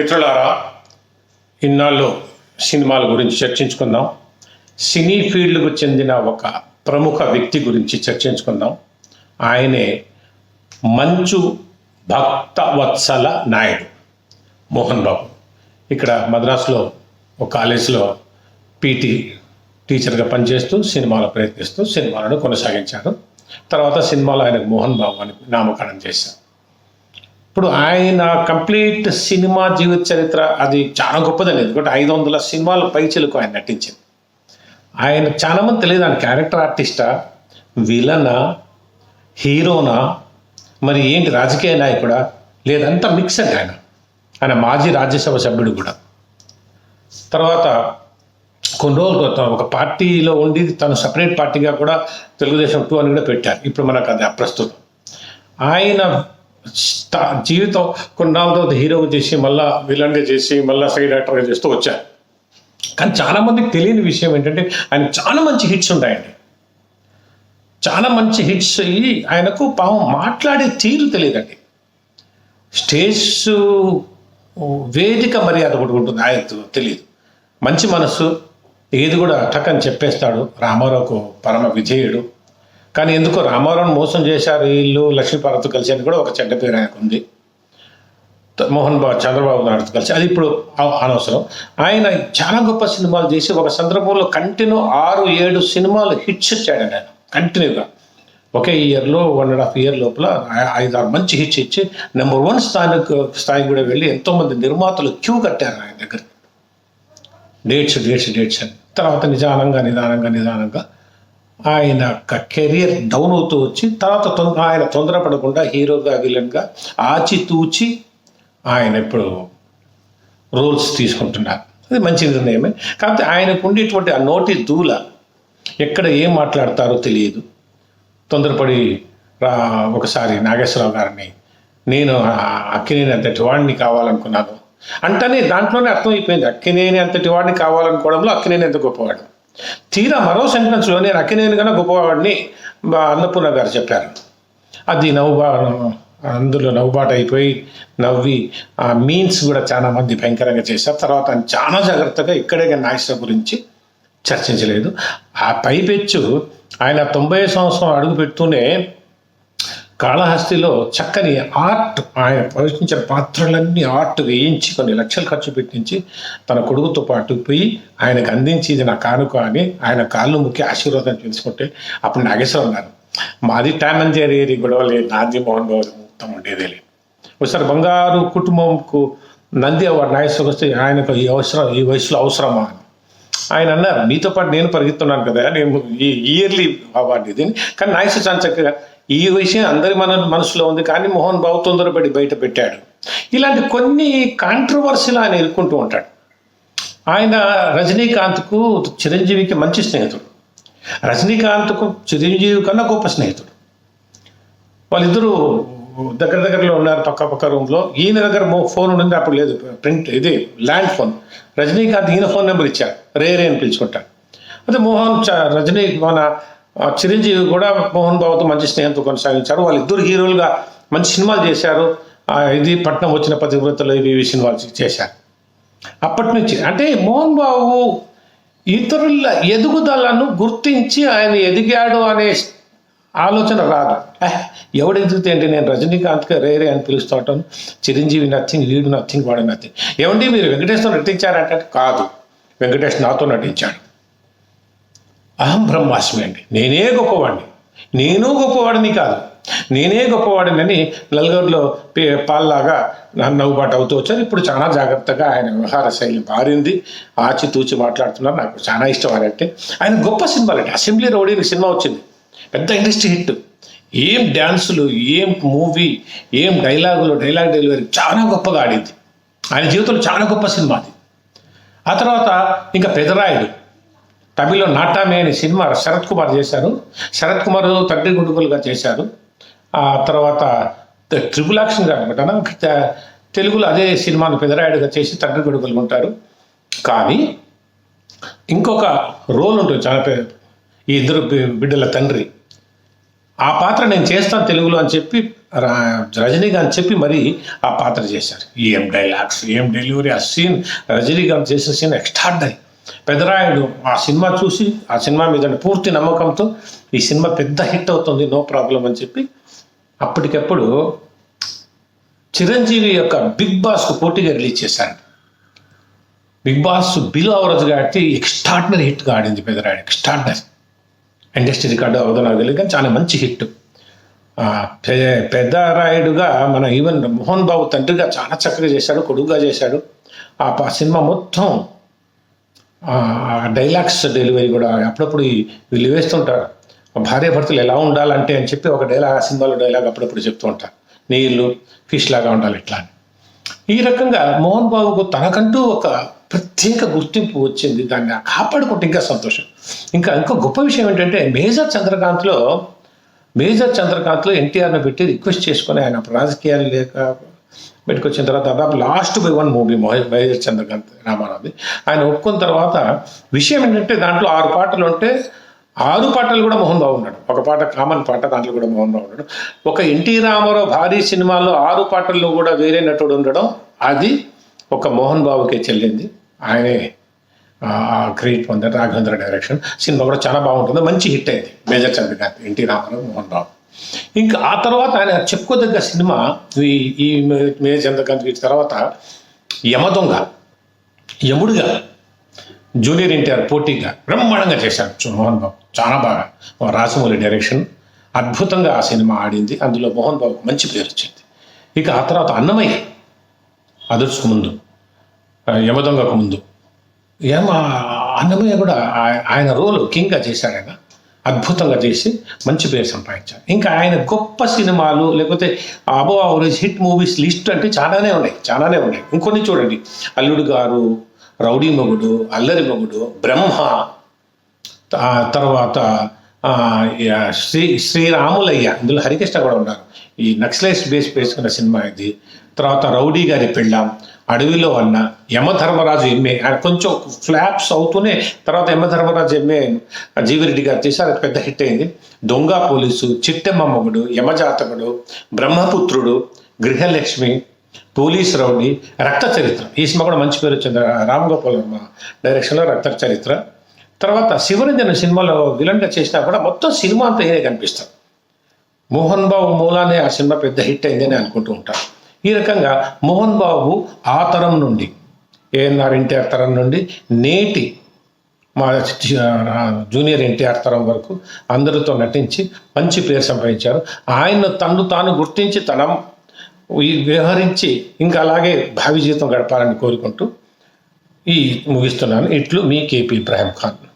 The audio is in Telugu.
మిత్రులారా ఇన్నాళ్ళు సినిమాల గురించి చర్చించుకుందాం. సినీ ఫీల్డ్కు చెందిన ఒక ప్రముఖ వ్యక్తి గురించి చర్చించుకుందాం. ఆయనే మంచు భక్త వత్సల నాయుడు. మోహన్ బాబు. ఇక్కడ మద్రాసులో ఒక కాలేజీలో పీటీ టీచర్గా పనిచేస్తూ సినిమాలో ప్రయత్నిస్తూ సినిమాలను కొనసాగించారు. తర్వాత సినిమాలో ఆయనకు మోహన్ బాబు అని నామకరణం చేశారు. ఇప్పుడు ఆయన కంప్లీట్ సినిమా జీవిత చరిత్ర అది చాలా గొప్పదని ఎందుకంటే ఐదు వందల సినిమాల పైచలకు ఆయన నటించింది. ఆయన చాలా మంది తెలియదు ఆయన క్యారెక్టర్ ఆర్టిస్టా విలనా హీరోనా మరి ఏంటి రాజకీయ నాయకుడా లేదంతా మిక్స్ అండి ఆయన. ఆయన మాజీ రాజ్యసభ సభ్యుడు కూడా. తర్వాత కొన్ని రోజులు క్రితం ఒక పార్టీలో ఉండి తను సపరేట్ పార్టీగా కూడా తెలుగుదేశం టూ అని కూడా పెట్టారు. ఇప్పుడు మనకు అది అప్రస్తుతం. ఆయన జీవితం కొన్నాళ్ళ తర్వాత హీరోగా చేసి మళ్ళా విలన్గా చేసి మళ్ళీ సైడ్ యాక్టర్గా చేస్తూ వచ్చాను కానీ చాలా మందికి తెలియని విషయం ఏంటంటే ఆయన చాలా మంచి హిట్స్ ఉంటాయండి చాలా మంచి హిట్స్ అయ్యి ఆయనకు పాపం మాట్లాడే తీరు తెలియదండి. స్టేజ్ వేదిక మర్యాద ఒకటి ఉంటుంది ఆయన తెలియదు మంచి మనస్సు ఏది కూడా టక్కని చెప్పేస్తాడు రామారావుకు పరమ విజయుడు కానీ ఎందుకో రామారావుని మోసం చేశారు వీళ్ళు లక్ష్మీపార్వతి కలిసి అని కూడా ఒక చెడ్డ పేరు ఆయనకు ఉంది. మోహన్ బాబు చంద్రబాబు నాయుడు కలిసి. అది ఇప్పుడు అవ- అనవసరం. ఆయన చాలా గొప్ప సినిమాలు చేసి ఒక సందర్భంలో కంటిన్యూ ఆరు ఏడు సినిమాలు హిట్స్ ఇచ్చాడు ఆయన. కంటిన్యూగా. ఒకే ఇయర్లో వన్ అండ్ హాఫ్ ఇయర్ లోపల ఐదారు మంచి హిట్స్ ఇచ్చి నెంబర్ వన్ స్థాయికి స్థాయికి కూడా వెళ్ళి ఎంతోమంది నిర్మాతలు క్యూ కట్టారు ఆయన దగ్గర డేట్స్ డేట్స్ డేట్స్ అని. తర్వాత నిదానంగా నిదానంగా నిదానంగా ఆయన కెరీర్ కెరియర్ డౌన్ అవుతూ వచ్చి తర్వాత తొందర ఆయన తొందరపడకుండా హీరోగా విలన్గా ఆచితూచి ఆయన ఇప్పుడు రోల్స్ తీసుకుంటున్నారు. అది మంచి నిర్ణయమే. కాకపోతే ఆయనకు ఉండేటువంటి ఆ నోటి దూల ఎక్కడ ఏం మాట్లాడతారో తెలియదు. తొందరపడి రా ఒకసారి నాగేశ్వరరావు గారిని నేను అక్కినేని అంతటి వాడిని కావాలనుకున్నాను. అంటేనే దాంట్లోనే అర్థమైపోయింది. అక్కినేని అంతటి వాడిని కావాలనుకోవడంలో అక్కినేని ఎంత గొప్పవాడు? తీరా మరో సెంటెన్స్లో నేను అక్కినేని కన్నా గొప్పవాడిని అన్నపూర్ణ గారు చెప్పారు. అది నవ్వుబా అందులో నవ్వుబాటు అయిపోయి నవ్వి ఆ మీన్స్ కూడా చాలా మంది భయంకరంగా చేశారు. తర్వాత ఆయన చాలా జాగ్రత్తగా ఇక్కడే నాగేశ్వర గురించి చర్చించలేదు. ఆ పైపెచ్చు ఆయన తొంభై సంవత్సరం అడుగు పెడుతూనే కాళహస్తిలో చక్కని ఆర్ట్ ఆయన ప్రవేశించిన పాత్రలన్నీ ఆర్ట్ వేయించి కొన్ని లక్షలు ఖర్చు పెట్టించి తన కొడుకుతో పాటు పోయి ఆయనకు అందించి ఇది నా కానుక అని ఆయన కాళ్ళు ముక్కి ఆశీర్వాదం చేసుకుంటే అప్పుడు నాగేశ్వరం అన్నారు మాది టామ్ అండ్ జెర్రీ నాది మోహన్ బాబు మొత్తం ఉండేదే లేదు ఒకసారి బంగారు కుటుంబంకు నంది అవార్డు నాగేశ్వరం వస్తే ఆయనకు ఈ అవసరం ఈ వయసులో అవసరమా? అని. ఆయన అన్నారు మీతో పాటు నేను పరిగెత్తున్నాను కదా నేను ఈ ఇయర్లీ అవార్డు ఇది. కానీ నాగేశ్వర చాలా చక్కగా ఈ విషయం అందరి మన మనసులో ఉంది కానీ మోహన్ బాబు తొందరపడి బయట పెట్టాడు. ఇలాంటి కొన్ని కాంట్రవర్సీలు ఆయన ఎదుర్కొంటూ ఉంటాడు. ఆయన రజనీకాంత్కు చిరంజీవికి మంచి స్నేహితుడు. రజనీకాంత్కు చిరంజీవి కన్నా గొప్ప స్నేహితుడు. వాళ్ళిద్దరూ దగ్గర దగ్గరలో ఉన్నారు పక్క పక్క రూమ్లో. ఈయన దగ్గర ఫోన్ ఉండింది అప్పుడు లేదు ప్రింట్ ఇది ల్యాండ్ ఫోన్. రజనీకాంత్ ఈయన ఫోన్ నెంబర్ ఇచ్చారు. రేరే అని పిలుచుకుంటాడు అదే మోహన్ చ- రజనీ మన చిరంజీవి కూడా మోహన్ బాబుతో మంచి స్నేహంతో కొనసాగించారు. వాళ్ళిద్దరు హీరోలుగా మంచి సినిమాలు చేశారు. ఇది పట్నం వచ్చిన పతివ్రతలు ఇవి సినిమాలు చేశారు. అప్పటి నుంచి అంటే మోహన్ బాబు ఇతరుల ఎదుగుదలను గుర్తించి ఆయన ఎదిగాడు అనే ఆలోచన రాదు. ఎవడు ఎదిగితే ఏంటి? నేను రజనీకాంత్కి రేరే అని పిలుస్తూ చిరంజీవి నథింగ్ వీడు నథింగ్ వాడు నథింగ్ ఏమండి మీరు వెంకటేశ్వర నటించారంటే? కాదు. వెంకటేష్ నాతో నటించాడు. అహం బ్రహ్మాస్మి అండి. నేనే గొప్పవాడిని. నేను గొప్పవాడిని కాదు. నేనే గొప్పవాడినని నలుగురిలో పాల్లాగా నన్ను నవ్వుబాటు అవుతూ వచ్చారు. ఇప్పుడు చాలా జాగ్రత్తగా ఆయన వ్యవహార శైలి మారింది. ఆచితూచి మాట్లాడుతున్నారు. నాకు చాలా ఇష్టం ఆయన అంటే. ఆయన గొప్ప సినిమా అంటే అసెంబ్లీ రౌడీ సినిమా వచ్చింది. పెద్ద ఇండస్ట్రీ హిట్. ఏం డ్యాన్సులు ఏం మూవీ ఏం డైలాగులు డైలాగ్ డెలివరీ చాలా గొప్పగా ఆడింది. ఆయన జీవితంలో చాలా గొప్ప సినిమా అది. ఆ తర్వాత ఇంకా పెదరాయుడు. తమిళ్ళో నాటామే అనే సినిమా శరత్ కుమార్ చేశారు. శరత్ కుమార్ తండ్రి కొడుకులుగా చేశారు. ఆ తర్వాత ట్రిపుల్ యాక్షన్ కాకుండా తెలుగులో అదే సినిమాను పెదరాయుడుగా చేసి తండ్రి గుడుగులు ఉంటారు. కానీ ఇంకొక రోల్ ఉంటుంది చాలా ఈ ఇద్దరు బిడ్డల తండ్రి. ఆ పాత్ర నేను చేస్తాను తెలుగులో అని చెప్పి రా- రజనీకాంత్ చెప్పి మరి ఆ పాత్ర చేశారు. ఏం డైలాగ్స్ ఏం డెలివరీ ఆ సీన్ రజనీకాంత్ చేసిన సీన్ ఎక్స్ట్రాడనరీ. పెదరాయుడు ఆ సినిమా చూసి ఆ సినిమా మీద పూర్తి నమ్మకంతో ఈ సినిమా పెద్ద హిట్ అవుతుంది నో ప్రాబ్లం అని చెప్పి అప్పటికప్పుడు చిరంజీవి యొక్క బిగ్ బాస్కు పోటీగా రిలీజ్ చేశాడు బిగ్ బాస్ బిలో అవరజ్ కాబట్టి ఎక్స్ట్రాడినరీ హిట్గా ఆడింది పెదరాయుడు ఎక్స్ట్రాడినరీ. ఇండస్ట్రీ రికార్డు అవదో నాకు తెలియదు కానీ చాలా మంచి హిట్. పెద్దరాయుడుగా మన ఈవెన్ మోహన్ బాబు తండ్రిగా చాలా చక్కగా చేశాడు కొడుకుగా చేశాడు. ఆ ప- సినిమా మొత్తం డైలాగ్స్ డెలివరీ కూడా అప్పుడప్పుడు వీళ్ళు వేస్తుంటారు. భార్య భర్తలు ఎలా ఉండాలంటే అని చెప్పి ఒక డైలాగ్ ఆ సినిమాలో డైలాగ్ అప్పుడప్పుడు చెప్తూ ఉంటారు నీళ్ళు ఫిష్ లాగా ఉండాలి ఇట్లా అని. ఈ రకంగా మోహన్ బాబుకు తనకంటూ ఒక ప్రత్యేక గుర్తింపు వచ్చింది. దాన్ని కాపాడుకుంటే ఇంకా సంతోషం. ఇంకా ఇంకో గొప్ప విషయం ఏంటంటే మేజర్ చంద్రకాంత్లో మేజర్ చంద్రకాంత్లో ఎన్టీఆర్ని పెట్టి రిక్వెస్ట్ చేసుకొని ఆయన రాజకీయాలు లేక బయటకు వచ్చిన తర్వాత దాదాపు last by one movie Mahesh Chandrakanth రామారావుది. ఆయన ఒప్పుకున్న తర్వాత విషయం ఏంటంటే దాంట్లో ఆరు పాటలు ఉంటే ఆరు పాటలు కూడా మోహన్ బాబు ఉన్నాడు. ఒక పాట కామన్ పాట దాంట్లో కూడా మోహన్ బాబు ఉన్నాడు. ఒక ఎన్టీ రామారావు భారీ సినిమాల్లో ఆరు పాటల్లో కూడా వేరే నటుడు ఉండడం అది ఒక మోహన్ బాబుకే చెల్లింది. ఆయనే క్రియేట్ పొందారు రాఘవేంద్ర డైరెక్షన్. సినిమా కూడా చాలా బాగుంటుంది. మంచి హిట్ అయింది. Major Chandrakanth NT Rama Rao Mohan Babu. ఇంకా ఆ తర్వాత ఆయన చెప్పుకోదగ్గ సినిమా ఈ ఈ మే- చంద్రకాంత్ వీటి తర్వాత యమదొంగ యముడుగా జూనియర్ ఎన్టీఆర్ పోటీగా బ్రహ్మాండంగా చేశారు. మోహన్ బాబు చాలా బాగా. రాజమౌళి డైరెక్షన్ అద్భుతంగా ఆ సినిమా ఆడింది. అందులో మోహన్ బాబు మంచి పేరు వచ్చింది. ఇక ఆ తర్వాత అన్నమయ్య అదర్స్కు ముందు యమదొంగకు ముందు. ఏమ అన్నమయ్య కూడా ఆయన రోల్ కింగ్గా చేశాడు ఆయన. అద్భుతంగా చేసి మంచి పేరు సంపాదించారు. ఇంకా ఆయన గొప్ప సినిమాలు లేకపోతే అబో అవరేజ్ హిట్ మూవీస్ లిస్ట్ అంటే చాలానే ఉన్నాయి చాలానే ఉన్నాయి. ఇంకొన్ని చూడండి. అల్లుడు గారు రౌడీ మగుడు అల్లరి మగుడు బ్రహ్మ తర్వాత శ్రీ శ్రీరాములయ్య ఇందులో హరికృష్ణ కూడా ఉన్నారు. ఈ నక్సలైస్ బేస్ వేసుకున్న సినిమా ఇది. తర్వాత రౌడీ గారి పెళ్ళాం. అడవిలో అన్న యమధర్మరాజు ఎంఏ ఆయన కొంచెం ఫ్లాప్స్ అవుతూనే తర్వాత యమధర్మరాజు ఎంఏ జీవిరెడ్డి గారు తీశారు అది పెద్ద హిట్ అయింది. దొంగ పోలీసు చిట్టెమ్మమ్మగుడు యమజాతకుడు బ్రహ్మపుత్రుడు గృహలక్ష్మి పోలీస్ రౌడీ రక్త చరిత్ర. ఈ సినిమా కూడా మంచి పేరు వచ్చింది. రామ్ గోపాల్ వర్మ డైరెక్షన్లో రక్త చరిత్ర. తర్వాత శివరంజన్ సినిమాలో విలన్గా చేసినా కూడా మొత్తం సినిమా అంతా ఈయనే కనిపిస్తారు. మోహన్ బాబు మూలానే ఆ సినిమా పెద్ద హిట్ అయిందని అనుకుంటూ ఉంటాను ఈ రకంగా మోహన్ బాబు ఆ తరం నుండి ఏఎన్ఆర్ ఎన్టీఆర్ తరం నుండి నేటి మా జూనియర్ ఎన్టీఆర్ తరం వరకు అందరితో నటించి మంచి పేరు సంపాదించారు. ఆయన తను తాను గుర్తించి తన వ్యవహరించి ఇంకా అలాగే భావి జీవితం గడపాలని కోరుకుంటూ ఈ ముగిస్తున్నాను. ఇట్లు మీ కేపీ ఇబ్రాహిం ఖాన్.